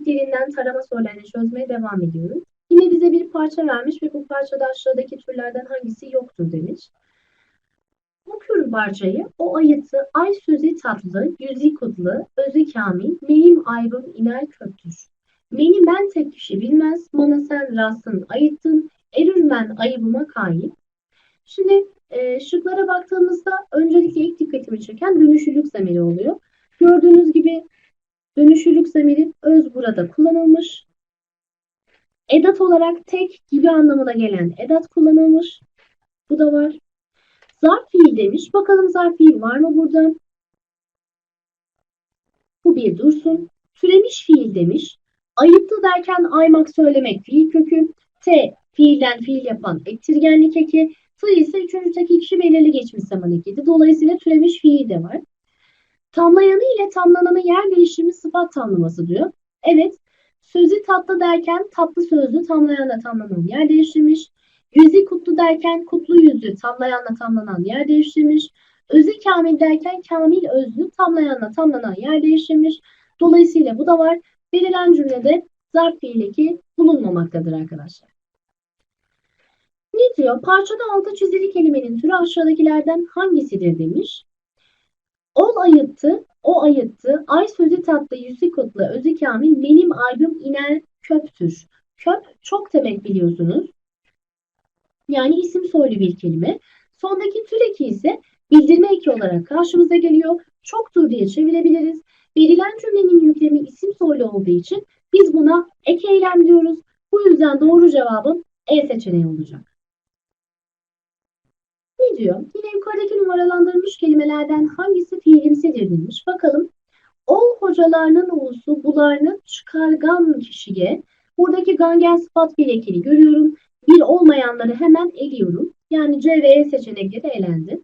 Türk dilinden tarama sorularını çözmeye devam ediyoruz. Yine bize bir parça vermiş ve bu parçada aşağıdaki türlerden hangisi yoktur demiş. Okuyorum parçayı. O ayıtı ay sözü tatlı, yüzü kutlu, özü kamil, benim aybım iner köktür. Beni ben tek kişi bilmez, bana sen rastın ayıttın, erürmen ayıbıma kayıp. Şimdi e, şıklara baktığımızda öncelikle ilk dikkatimi çeken dönüşülük zamiri oluyor. Gördüğünüz gibi dönüşülük zamiri öz burada kullanılmış. Edat olarak tek gibi anlamına gelen edat kullanılmış. Bu da var. Zarf fiil demiş. Bakalım zarf fiil var mı burada? Bu bir dursun. Türemiş fiil demiş. Ayıptı derken aymak söylemek fiil kökü. T fiilden fiil yapan ettirgenlik eki. T ise üçüncü tek kişi belirli geçmiş zaman ekiydi. Dolayısıyla türemiş fiil de var. Tamlayanı ile tamlananı yer değişimi sıfat tamlaması diyor. Evet. Sözü tatlı derken tatlı sözlü tamlayanla tamlanan yer değiştirmiş. Yüzü kutlu derken kutlu yüzlü tamlayanla tamlanan yer değiştirmiş. Özü kamil derken kamil özlü tamlayanla tamlanan yer değiştirmiş. Dolayısıyla bu da var. Verilen cümlede zarf fiileki bulunmamaktadır arkadaşlar. Ne diyor? Parçada altı çizili kelimenin türü aşağıdakilerden hangisidir demiş. Ol ayıttı, o ayıttı, ay sözü tatlı, yüzü kutlu, özü kamil, benim aybım iner köptür. Köp çok demek biliyorsunuz. Yani isim soylu bir kelime. Sondaki tür eki ise bildirme eki olarak karşımıza geliyor. Çoktur diye çevirebiliriz. Verilen cümlenin yüklemi isim soylu olduğu için biz buna ek eylem diyoruz. Bu yüzden doğru cevabın E seçeneği olacak. Ne diyor? Yine yukarıdaki numaralandırılmış kelimelerden hangisi fiilimsidir demiş. Bakalım. Ol hocalarının ulusu bularını çıkargan kişiye. Buradaki gangen sıfat bilekini görüyorum. Bir olmayanları hemen eliyorum. Yani C ve E seçenekleri elendi.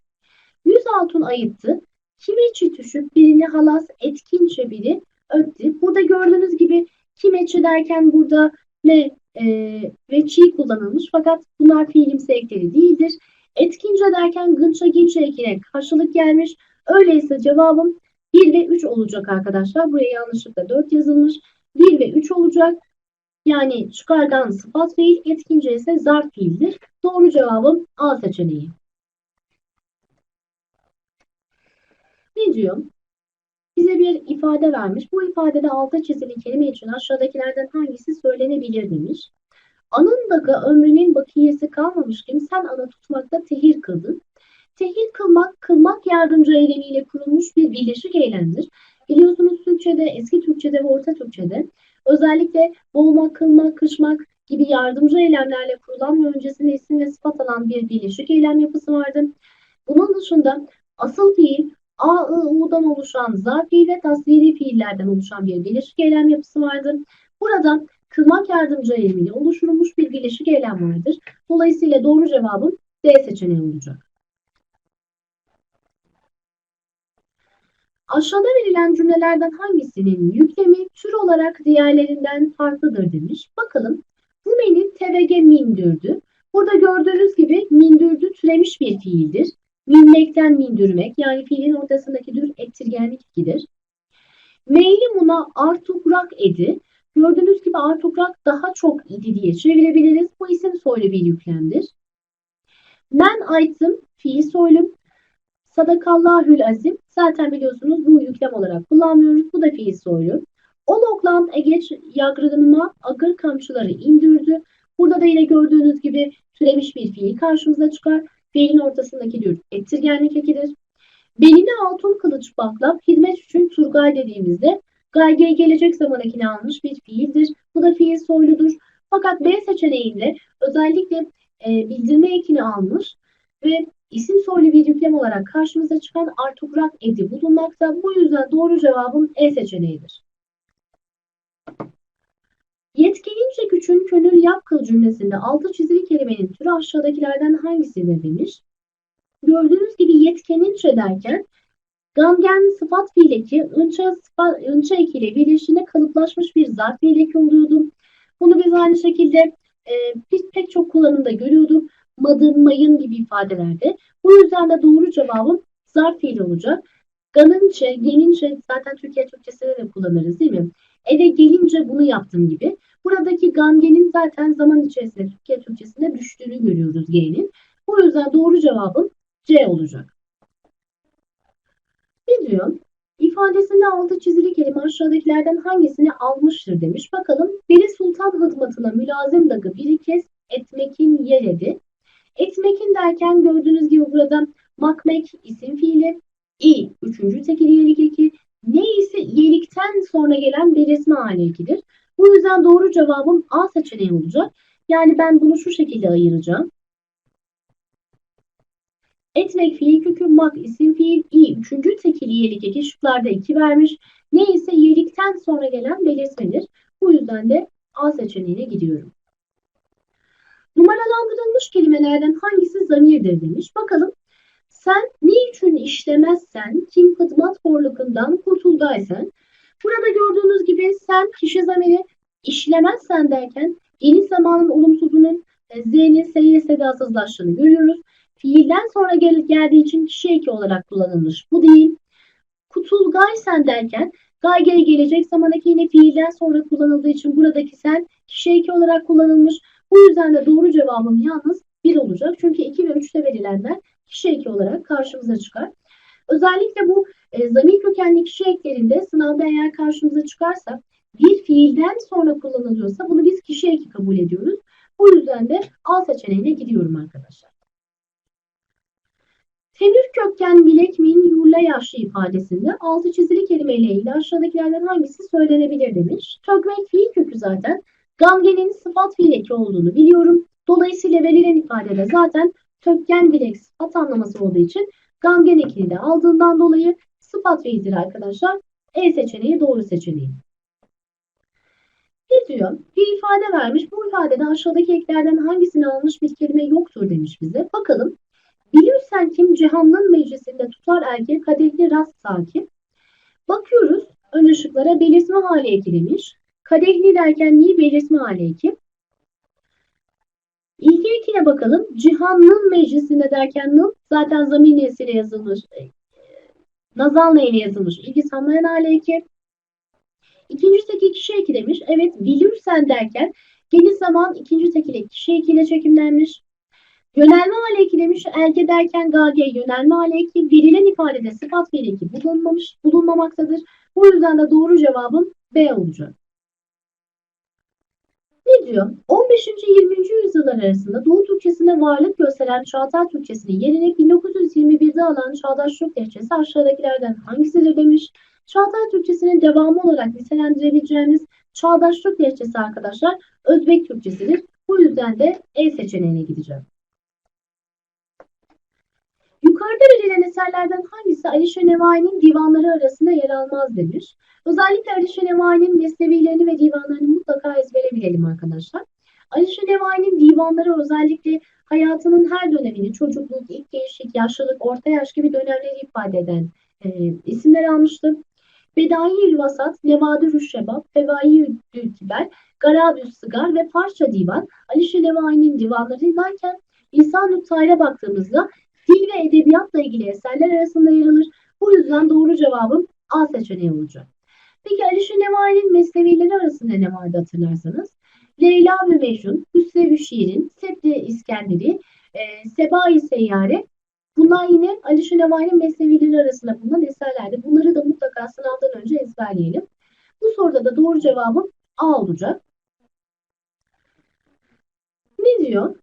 Yüz altın ayıttı. Kimi çitüşüp birini halas etkinçe biri öttü. Burada gördüğünüz gibi kimeçi derken burada ne e, ve çi kullanılmış fakat bunlar fiilimsi ekleri değildir. Etkince derken gınça ginçe ekine karşılık gelmiş. Öyleyse cevabım 1 ve 3 olacak arkadaşlar. Buraya yanlışlıkla 4 yazılmış. 1 ve 3 olacak. Yani çıkargan sıfat fiil, etkince ise zarf fiildir. Doğru cevabım A seçeneği. Ne diyor? Bize bir ifade vermiş. Bu ifadede alta çizili kelime için aşağıdakilerden hangisi söylenebilir demiş. Anın daga ömrünün bakiyesi kalmamışken sen ana tutmakta tehir kıldın. Tehir kılmak, kılmak yardımcı eylemiyle kurulmuş bir birleşik eylemdir. Biliyorsunuz Türkçe'de, eski Türkçe'de ve Orta Türkçe'de özellikle boğmak, kılmak, kışmak gibi yardımcı eylemlerle kurulan ve öncesinde isim ve sıfat alan bir birleşik eylem yapısı vardı. Bunun dışında asıl fiil A, I, U'dan oluşan za fiil ve tasviri fiillerden oluşan bir birleşik eylem yapısı vardır. Burada kılmak yardımcı eylemiyle oluşturulmuş bir birleşik eylem vardır. Dolayısıyla doğru cevabım D seçeneği olacak. Aşağıda verilen cümlelerden hangisinin yüklemi tür olarak diğerlerinden farklıdır demiş. Bakalım. Rume'nin TVG mindürdü. Burada gördüğünüz gibi mindürdü türemiş bir fiildir. Minmekten mindürmek yani fiilin ortasındaki dür ettirgenlik ikidir. Meyli muna artukrak edi. Gördüğünüz gibi artokrat daha çok idi diye çevirebiliriz. Bu isim soylu bir yüklemdir. Men aytım fiil soylum. Sadakallahül azim. Zaten biliyorsunuz bu yüklem olarak kullanmıyoruz. Bu da fiil soylu. Oloklan egeç yagrınıma agır kamçıları indirdü. Burada da yine gördüğünüz gibi türemiş bir fiil karşımıza çıkar. Fiilin ortasındaki dür ettirgenlik ekidir. Beline altın kılıç baklap hizmet için turgay dediğimizde Gayga'ya gelecek zaman ekini almış bir fiildir. Bu da fiil soyludur. Fakat B seçeneğinde özellikle e, bildirme ekini almış ve isim soylu bir yüklem olarak karşımıza çıkan artokrat edi bulunmakta. Bu yüzden doğru cevabım E seçeneğidir. Yetkinince güçün könül yap kıl cümlesinde altı çizili kelimenin türü aşağıdakilerden hangisidir demiş. Gördüğünüz gibi yetkenince derken Gangen sıfat fiileki ınça, sıfat, ınça ekiyle birleşine kalıplaşmış bir zarf fiileki oluyordu. Bunu biz aynı şekilde e, biz pek çok kullanımda görüyorduk. Madın, mayın gibi ifadelerde. Bu yüzden de doğru cevabım zarf fiil olacak. Ganınçe, geninçe zaten Türkiye Türkçesinde de kullanırız değil mi? Eve gelince bunu yaptım gibi. Buradaki Gamge'nin zaten zaman içerisinde Türkiye Türkçesinde düştüğünü görüyoruz G'nin. Bu yüzden doğru cevabım C olacak. Diyor? İfadesinde altı çizili kelime aşağıdakilerden hangisini almıştır demiş. Bakalım. Biri sultan hıdmatına mülazim dagı biri kez etmekin yeledi. Etmekin derken gördüğünüz gibi burada makmek isim fiili, i üçüncü tekil iyelik eki, ne ise iyelikten sonra gelen belirtme hali ekidir. Bu yüzden doğru cevabım A seçeneği olacak. Yani ben bunu şu şekilde ayıracağım. Etmek fiil kökü, mak isim fiil, i üçüncü tekil iyelik eki şıklarda 2 vermiş. Ne ise iyelikten sonra gelen belirtmedir. Bu yüzden de A seçeneğine gidiyorum. Numaralandırılmış kelimelerden hangisi zamirdir demiş. Bakalım. Sen niçin işlemezsen, kim hıdmat horlukundan kurtuldaysan. Burada gördüğünüz gibi sen kişi zamiri işlemezsen derken geniş zamanın olumsuzunun e, Z'nin S'ye sedasızlaştığını görüyoruz. Fiilden sonra gel geldiği için kişi eki olarak kullanılmış. Bu değil. Kutulgaysen derken gaygaya gelecek zaman eki yine fiilden sonra kullanıldığı için buradaki sen kişi eki olarak kullanılmış. Bu yüzden de doğru cevabım yalnız 1 olacak. Çünkü 2 ve 3'te verilenler kişi eki olarak karşımıza çıkar. Özellikle bu e, zamir kökenli kişi eklerinde sınavda eğer karşımıza çıkarsa bir fiilden sonra kullanılıyorsa bunu biz kişi eki kabul ediyoruz. Bu yüzden de A seçeneğine gidiyorum arkadaşlar. Temir kökken bilek min yurla yaşlı ifadesinde altı çizili kelimeyle ilgili aşağıdakilerden hangisi söylenebilir demiş. Tökmek fiil kökü zaten. Gamgenin sıfat fiil eki olduğunu biliyorum. Dolayısıyla verilen ifadede zaten kökken bilek sıfat anlaması olduğu için gamgen ekini de aldığından dolayı sıfat fiildir arkadaşlar. E seçeneği doğru seçeneği. Ne diyor? Bir ifade vermiş. Bu ifadede aşağıdaki eklerden hangisini almış bir kelime yoktur demiş bize. Bakalım. Bilirsen kim cihanın meclisinde tutar erkek kadehli rast sakin. Bakıyoruz. Önce şıklara belirtme hali eklemiş. Kadehli derken niye belirtme hali eki? İlki ekine bakalım. Cihan'ın meclisinde derken nın zaten zamir nesiyle yazılmış. E, nazal neyle yazılmış? İlgi sanmayan hali eki. İkinci tekil kişi eki demiş. Evet bilirsen derken geniş zaman ikinci tekil kişi ekiyle çekimlenmiş. Yönelme hali eki demiş. Erke derken gage yönelme hali eki. Verilen ifadede sıfat fiil eki bulunmamış, bulunmamaktadır. Bu yüzden de doğru cevabım B olacak. Ne diyor? 15. 20. yüzyıllar arasında Doğu Türkçesine varlık gösteren Çağatay Türkçesinin yerine 1921'de alan Çağdaş Türk Lehçesi aşağıdakilerden hangisidir demiş. Çağatay Türkçesinin devamı olarak nitelendirebileceğimiz Çağdaş Türk Lehçesi arkadaşlar Özbek Türkçesidir. Bu yüzden de E seçeneğine gideceğim. Yukarıda verilen eserlerden hangisi Alişe Nevai'nin divanları arasında yer almaz demiş. Özellikle Alişe Nevai'nin mesnevilerini ve divanlarını mutlaka ezbere bilelim arkadaşlar. Alişe Nevai'nin divanları özellikle hayatının her dönemini çocukluk, ilk gençlik, yaşlılık, orta yaş gibi dönemleri ifade eden e, isimler almıştı. Bedai-i Vasat, Nevadir-ü Şebab, Fevai-i Kiber, Garabüs Sıgar ve Farsça Divan Alişe Nevai'nin divanlarındayken İnsan-ı Tahir'e baktığımızda dil ve edebiyatla ilgili eserler arasında yer alır. Bu yüzden doğru cevabım A seçeneği olacak. Peki Alişe Nevai'nin mesnevileri arasında ne vardı hatırlarsanız? Leyla ve Mecnun, Hüsrev-i Şiir'in, Septi İskenderi, e, Sebai Seyyare. Bunlar yine Alişe Nevai'nin mesnevileri arasında bulunan eserlerdi. Bunları da mutlaka sınavdan önce ezberleyelim. Bu soruda da doğru cevabım A olacak. Ne diyor?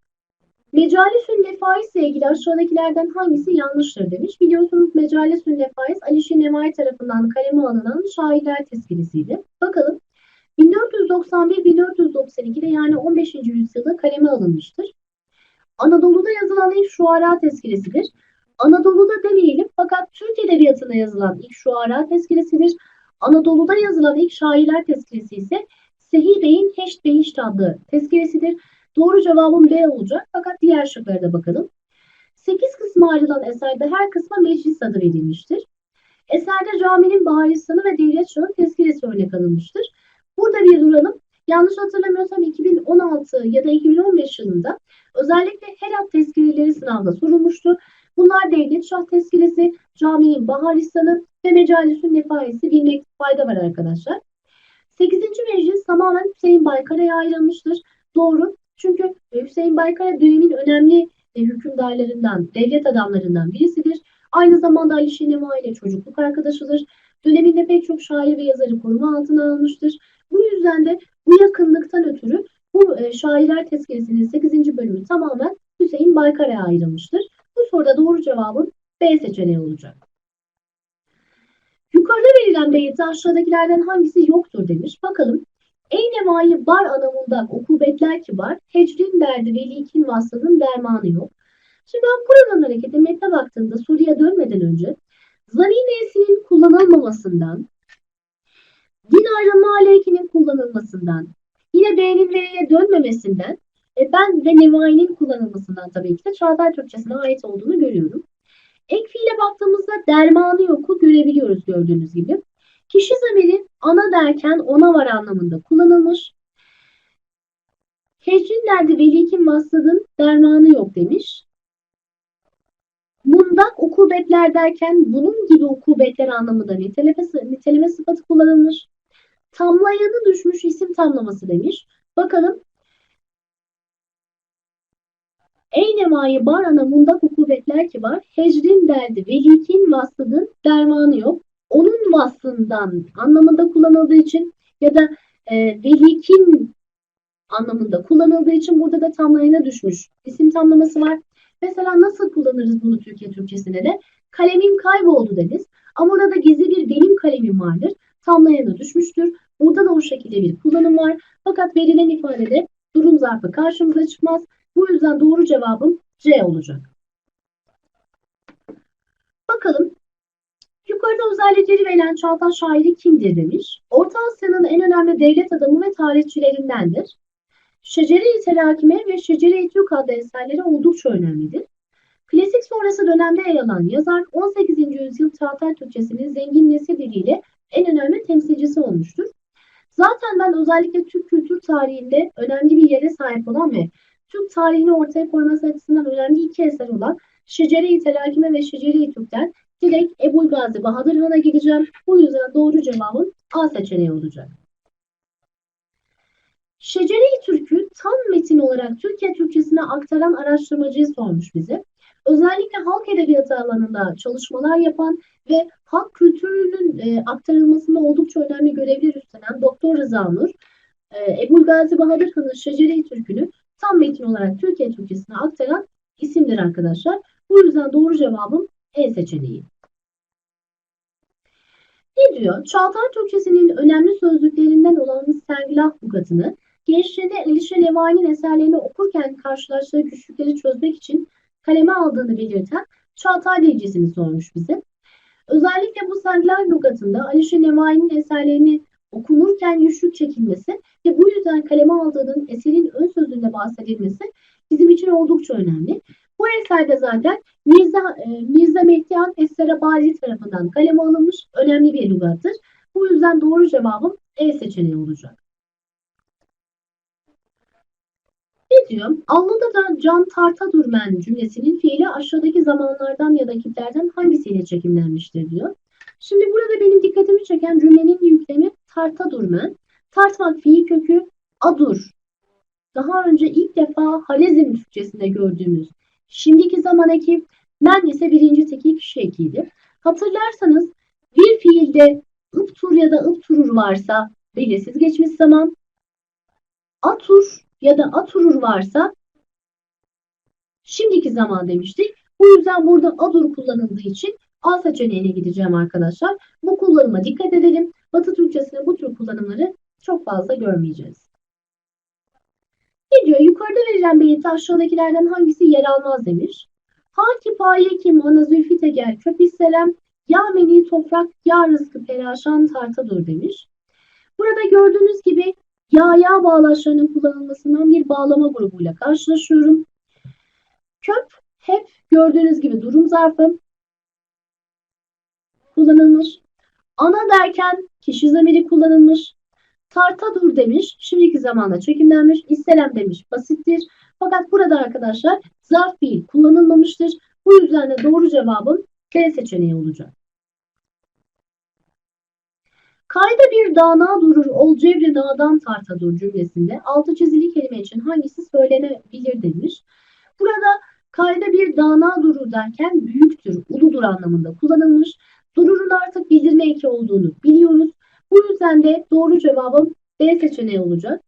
Mecalisün Nefais ile ilgili aşağıdakilerden hangisi yanlıştır demiş. Biliyorsunuz Mecalisün Nefais Alişe Nevai tarafından kaleme alınan şairler tezkiresiydi. Bakalım 1491-1492'de yani 15. yüzyılda kaleme alınmıştır. Anadolu'da yazılan ilk şuara tezkiresidir. Anadolu'da demeyelim fakat Türk Edebiyatı'nda yazılan ilk şuara tezkiresidir. Anadolu'da yazılan ilk şairler tezkiresi ise Sehi Bey'in Heşt Behişt adlı tezkiresidir. Doğru cevabım B olacak fakat diğer şıklara da bakalım. 8 kısma ayrılan eserde her kısma meclis adı verilmiştir. Eserde caminin Baharistan'ı ve devlet şahı tezkiresi örnek alınmıştır. Burada bir duralım. Yanlış hatırlamıyorsam 2016 ya da 2015 yılında özellikle Herat tezkireleri sınavda sorulmuştu. Bunlar devlet şah tezkiresi, caminin Baharistan'ı ve Mecalisün Nefaisi bilmek fayda var arkadaşlar. 8. meclis tamamen Hüseyin Baykara'ya ayrılmıştır. Doğru. Çünkü e, Hüseyin Baykara dönemin önemli e, hükümdarlarından, devlet adamlarından birisidir. Aynı zamanda Ali Şeneva ile çocukluk arkadaşıdır. Döneminde pek çok şair ve yazarı koruma altına almıştır. Bu yüzden de bu yakınlıktan ötürü bu e, şairler tezkeresinin 8. bölümü tamamen Hüseyin Baykara'ya ayrılmıştır. Bu soruda doğru cevabın B seçeneği olacak. Yukarıda verilen beyitte aşağıdakilerden hangisi yoktur demiş. Bakalım. Ey nevayı bar anamında ukubetler ki var, hecrin derdi velikin vasfının dermanı yok. Şimdi ben buradan hareketle metne baktığımda soruya dönmeden önce zaninesinin kullanılmamasından, din ayrılma aleyhinin kullanılmasından, yine B'nin V'ye dönmemesinden e, ben ve Nevai'nin kullanılmasından tabii ki de Çağatay Türkçesine ait olduğunu görüyorum. Ek fiile baktığımızda dermanı yoku görebiliyoruz gördüğünüz gibi. Kişi zamiri ana derken ona var anlamında kullanılmış. Hecrin derdi velikin vasladın dermanı yok demiş. Mundak ukubetler derken bunun gibi ukubetler anlamında niteleme, niteleme sıfatı kullanılmış. Tamlayanı düşmüş isim tamlaması demiş. Bakalım. Ey nemayı bar ana mundak ukubetler ki var. Hecrin derdi velikin vasladın dermanı yok. Onun vasfından anlamında kullanıldığı için ya da e, velikin anlamında kullanıldığı için burada da tamlayana düşmüş. isim tamlaması var. Mesela nasıl kullanırız bunu Türkiye Türkçesine de? Kalemim kayboldu deriz. Ama orada gizli bir benim kalemim vardır. Tamlayana düşmüştür. Burada da o şekilde bir kullanım var. Fakat verilen ifadede durum zarfı karşımıza çıkmaz. Bu yüzden doğru cevabım C olacak. Bakalım. Yukarıda özellikleri verilen Çağatay şairi kimdir demiş. Orta Asya'nın en önemli devlet adamı ve tarihçilerindendir. Şecere-i Telakime ve Şecere-i Türk adlı eserleri oldukça önemlidir. Klasik sonrası dönemde yer alan yazar 18. yüzyıl Çağatay Türkçesinin zengin nesil en önemli temsilcisi olmuştur. Zaten ben özellikle Türk kültür tarihinde önemli bir yere sahip olan ve Türk tarihini ortaya koyması açısından önemli iki eser olan Şecere-i Telakime ve Şecere-i Türk'ten direkt Ebu Gazi Bahadır Han'a gideceğim. Bu yüzden doğru cevabım A seçeneği olacak. Şecere-i Türk'ü tam metin olarak Türkiye Türkçesine aktaran araştırmacıyı sormuş bize. Özellikle halk edebiyatı alanında çalışmalar yapan ve halk kültürünün e, aktarılmasında oldukça önemli görevler üstlenen Doktor Rıza Nur, e, Ebu Gazi Bahadır Han'ın Şecere-i Türk'ünü tam metin olarak Türkiye Türkçesine aktaran isimdir arkadaşlar. Bu yüzden doğru cevabım E seçeneği. Ne diyor? Çağatay Türkçesinin önemli sözlüklerinden olan Sergilah Lugatını gençliğinde Elişe Levani'nin eserlerini okurken karşılaştığı güçlükleri çözmek için kaleme aldığını belirten Çağatay Derecesini sormuş bize. Özellikle bu Sergilah Lugatında Alişe Levani'nin eserlerini okunurken güçlük çekilmesi ve bu yüzden kaleme aldığının eserin ön sözünde bahsedilmesi bizim için oldukça önemli. Bu eserde zaten Mirza, e, Mirza Mehdiyan Esserabadi tarafından kaleme alınmış önemli bir lügattır. Bu yüzden doğru cevabım E seçeneği olacak. Ne diyor? Allıda da can tarta durmen cümlesinin fiili aşağıdaki zamanlardan ya da kiplerden hangisiyle çekimlenmiştir diyor. Şimdi burada benim dikkatimi çeken cümlenin yüklemi tarta durmen. Tartmak fiil kökü adur. Daha önce ilk defa Halezm Türkçesinde gördüğümüz Şimdiki zaman eki men ise birinci tekil kişi ekiydi. Hatırlarsanız bir fiilde ıptur ya da ıpturur varsa belirsiz geçmiş zaman, atur ya da aturur varsa şimdiki zaman demiştik. Bu yüzden burada adur kullanıldığı için A seçeneğine gideceğim arkadaşlar. Bu kullanıma dikkat edelim. Batı Türkçesinde bu tür kullanımları çok fazla görmeyeceğiz. Ne diyor? Yukarıda verilen beyitte aşağıdakilerden hangisi yer almaz demiş. Ha kifaye kim ana zülfü teger köpisselem ya meni toprak ya rızkı perişan tartadır demiş. Burada gördüğünüz gibi ya ya bağlaçlarının kullanılmasından bir bağlama grubuyla karşılaşıyorum. Köp hep gördüğünüz gibi durum zarfı kullanılmış. Ana derken kişi zamiri kullanılmış. Tarta dur demiş. Şimdiki zamanda çekimlenmiş. İstelem demiş. Basittir. Fakat burada arkadaşlar zarf fiil kullanılmamıştır. Bu yüzden de doğru cevabım D seçeneği olacak. Kayda bir dana durur, ol cevre dağdan tarta dur cümlesinde altı çizili kelime için hangisi söylenebilir demiş. Burada kayda bir dana durur derken büyüktür, uludur anlamında kullanılmış. Dururun artık bildirme eki olduğunu biliyoruz. Bu yüzden de doğru cevabım B seçeneği olacak.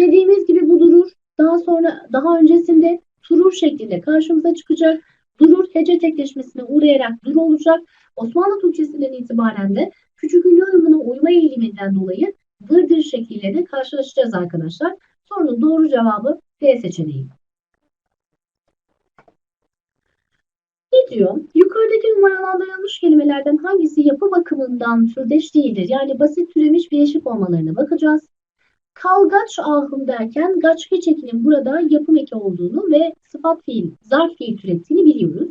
Dediğimiz gibi bu durur daha sonra daha öncesinde turur şeklinde karşımıza çıkacak. Durur hece tekleşmesine uğrayarak dur olacak. Osmanlı Türkçesinden itibaren de küçük ünlü uyumuna uyma eğiliminden dolayı dırdır şekliyle de karşılaşacağız arkadaşlar. Sorunun doğru cevabı D seçeneği. Ne diyor? Yukarıdaki numaralandırılmış kelimelerden hangisi yapı bakımından türdeş değildir? Yani basit türemiş bileşik olmalarına bakacağız. Kalgaç ahım derken gaç hiç ekinin burada yapım eki olduğunu ve sıfat fiil, zarf fiil türettiğini biliyoruz.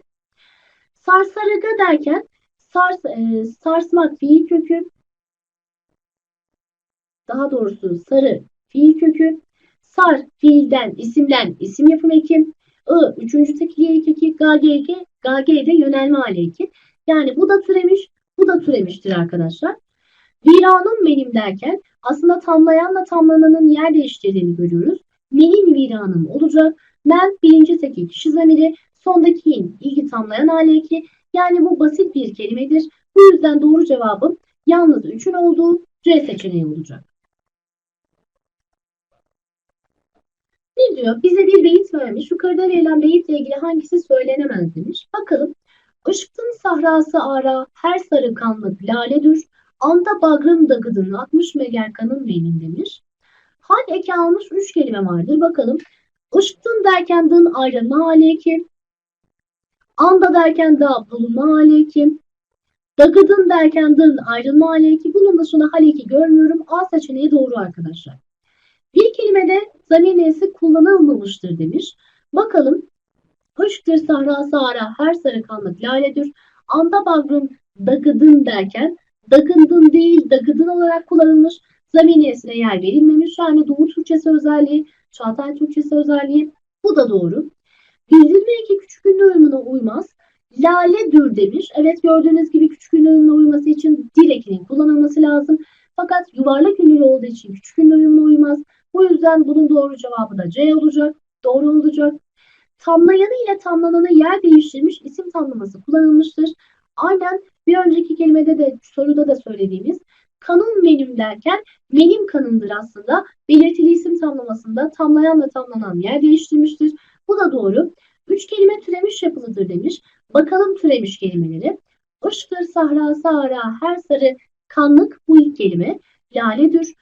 Sarsarıga derken sars, e, sarsmak fiil kökü, daha doğrusu sarı fiil kökü, sar fiilden, isimlen isim yapım eki, I üçüncü tekiliye eki, GG, GG'de yönelme hali eki. Yani bu da türemiş, bu da türemiştir arkadaşlar. Viranım benim derken aslında tamlayanla tamlananın yer değiştirdiğini görüyoruz. Menin viranım olacak. Men birinci tekil kişi zamiri, sondaki in ilgi tamlayan hali eki. Yani bu basit bir kelimedir. Bu yüzden doğru cevabım yalnız 3'ün olduğu C seçeneği olacak. Ne diyor? Bize bir beyit vermiş. Yukarıda verilen beyitle ilgili hangisi söylenemez demiş. Bakalım. Işıktın sahrası ara, her sarı kanlık laledir. Anda bagrım dagıdın, 60 meger kanın benim demiş. Hal eki almış üç kelime vardır. Bakalım. Işıktın derken dın ayrılma hali eki. Anda derken da bulunma hali eki. Dagıdın derken dın ayrılma hali eki. Bunun dışında hal eki görmüyorum. A seçeneği doğru arkadaşlar. Bir kelimede zamir nesi kullanılmamıştır demiş. Bakalım. Hoştur sahra sahara her sarı kanlık laledir. Anda bagrım dagıdın derken dagındın değil dagıdın olarak kullanılmış. Zamir nesine yer verilmemiş. Yani Doğu Türkçesi özelliği, Çağatay Türkçesi özelliği. Bu da doğru. Bildirme eki küçük ünlü uyumuna uymaz. Lale dür demiş. Evet gördüğünüz gibi küçük ünlü uyumuna uyması için direkinin kullanılması lazım. Fakat yuvarlak ünlü olduğu için küçük ünlü uyumuna uymaz. Bu yüzden bunun doğru cevabı da C olacak. Doğru olacak. Tamlayanı ile tamlananı yer değiştirmiş isim tamlaması kullanılmıştır. Aynen bir önceki kelimede de soruda da söylediğimiz kanun benim derken benim kanımdır aslında. Belirtili isim tamlamasında tamlayanla tamlanan yer değiştirmiştir. Bu da doğru. Üç kelime türemiş yapılıdır demiş. Bakalım türemiş kelimeleri. Işktır, sahra, sahara, her sarı, kanlık bu ilk kelime. Laledir.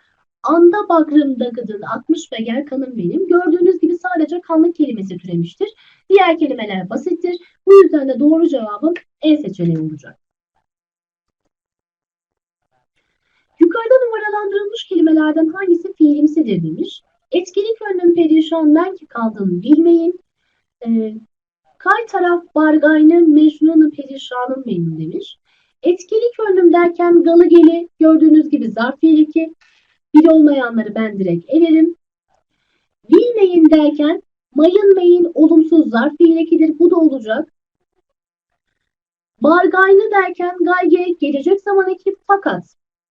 Anda bagrım dagıdın 60 beger kanım benim. Gördüğünüz gibi sadece kanlık kelimesi türemiştir. Diğer kelimeler basittir. Bu yüzden de doğru cevabım E seçeneği olacak. Yukarıda numaralandırılmış kelimelerden hangisi fiilimsidir demiş. Etkili gönlüm perişan ben ki kaldım bilmeyin. E, kay taraf bargaynı mecnunu perişanım benim demiş. Etkili gönlüm derken galı geli gördüğünüz gibi zarf fiil bir olmayanları ben direkt elerim. Bilmeyin derken mayınmayın olumsuz zarf fiil Bu da olacak. Bargaynı derken gayge gelecek zaman ekip fakat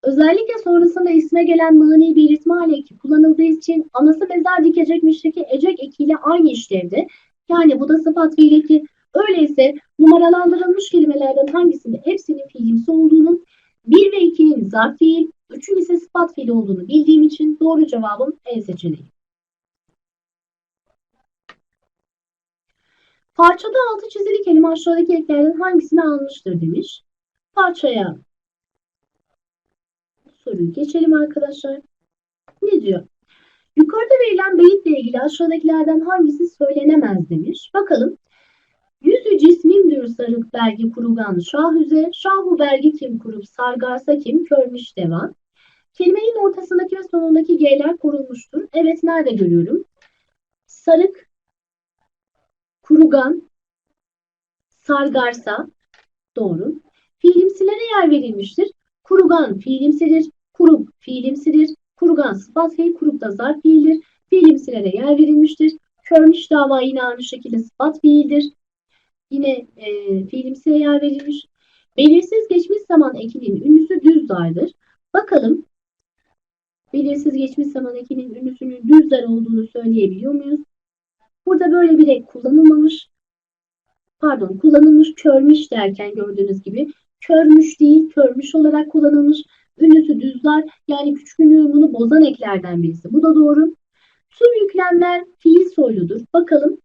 özellikle sonrasında isme gelen mani belirtme hali eki kullanıldığı için anası mezar dikecekmişteki ecek ekiyle aynı işlevde. Yani bu da sıfat fiil eki. Öyleyse numaralandırılmış kelimelerden hangisinde hepsinin fiilimsi olduğunu, 1 ve 2'nin zarf fiil, 3'ün ise sıfat fiili olduğunu bildiğim için doğru cevabım E seçeneği. Parçada altı çizili kelime aşağıdaki eklerden hangisini almıştır demiş. Parçaya soruyu geçelim arkadaşlar. Ne diyor? Yukarıda verilen beyitle ilgili aşağıdakilerden hangisi söylenemez demiş. Bakalım. Yüzü cismimdir sarık belgi kurugan şahüze, şahu belgi kim kurup sargarsa kim körmüş devan. Kelimenin ortasındaki ve sonundaki G'ler korunmuştur. Evet nerede görüyorum? Sarık, kurugan, sargarsa doğru. Fiilimsilere yer verilmiştir. Kurugan fiilimsidir, kurup fiilimsidir, kurugan sıfat fiil, kurup da zarf fiildir. Fiilimsilere yer verilmiştir. Körmüş dava yine aynı şekilde sıfat fiildir. Yine e, fiilimsiye yer verilmiş. Belirsiz geçmiş zaman ekinin ünlüsü düz. Bakalım belirsiz geçmiş zaman ekinin ünlüsünün düzler olduğunu söyleyebiliyor muyuz? Burada böyle bir ek kullanılmamış. Pardon kullanılmış körmüş derken gördüğünüz gibi körmüş değil körmüş olarak kullanılmış. Ünlüsü düzler yani küçük ünlü bunu bozan eklerden birisi. Bu da doğru. Tüm yüklemler fiil soyludur. Bakalım.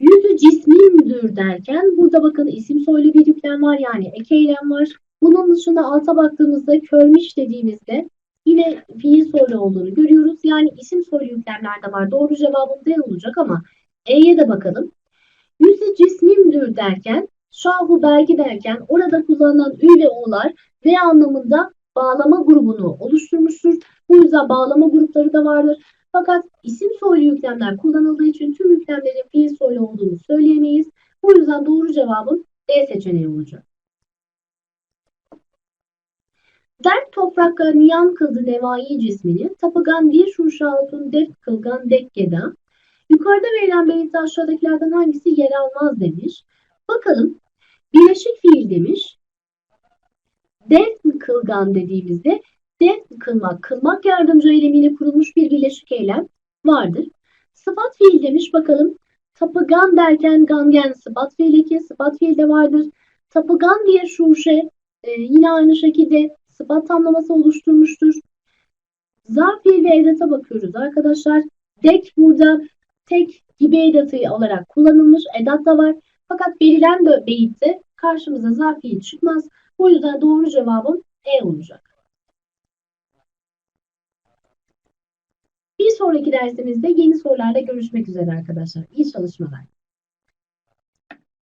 Yüzü cismindir derken burada bakın isim soylu bir yüklem var yani ek eylem var. Bunun dışında alta baktığımızda körmüş dediğimizde yine fiil soylu olduğunu görüyoruz. Yani isim soylu yüklemler de var. Doğru cevabım D olacak ama E'ye de bakalım. Yüzü cismimdir derken şahu belki derken orada kullanılan ü ve o'lar ve anlamında bağlama grubunu oluşturmuştur. Bu yüzden bağlama grupları da vardır. Fakat isim soylu yüklemler kullanıldığı için tüm yüklemlerin fiil soylu olduğunu söyleyemeyiz. Bu yüzden doğru cevabım D seçeneği olacak. Dert toprakka niyan kıldı nevai cismini, tapagan bir şuşatun def kılgan dekkeda. Yukarıda verilen beyitte aşağıdakilerden hangisi yer almaz demiş. Bakalım. Birleşik fiil demiş. Def kılgan dediğimizde def kılmak, kılmak yardımcı eylemiyle kurulmuş bir birleşik eylem vardır. Sıfat fiil demiş bakalım. Tapıgan derken gangen sıfat fiil eki, sıfat fiil de vardır. Tapıgan diye şuşe e, yine aynı şekilde sıfat tamlaması oluşturmuştur. Zarf fiil ve edata bakıyoruz arkadaşlar. Dek burada tek gibi edatı olarak kullanılmış. Edat da var. Fakat verilen de beyitte karşımıza zarf fiil çıkmaz. Bu yüzden doğru cevabım E olacak. Bir sonraki dersimizde yeni sorularla görüşmek üzere arkadaşlar. İyi çalışmalar.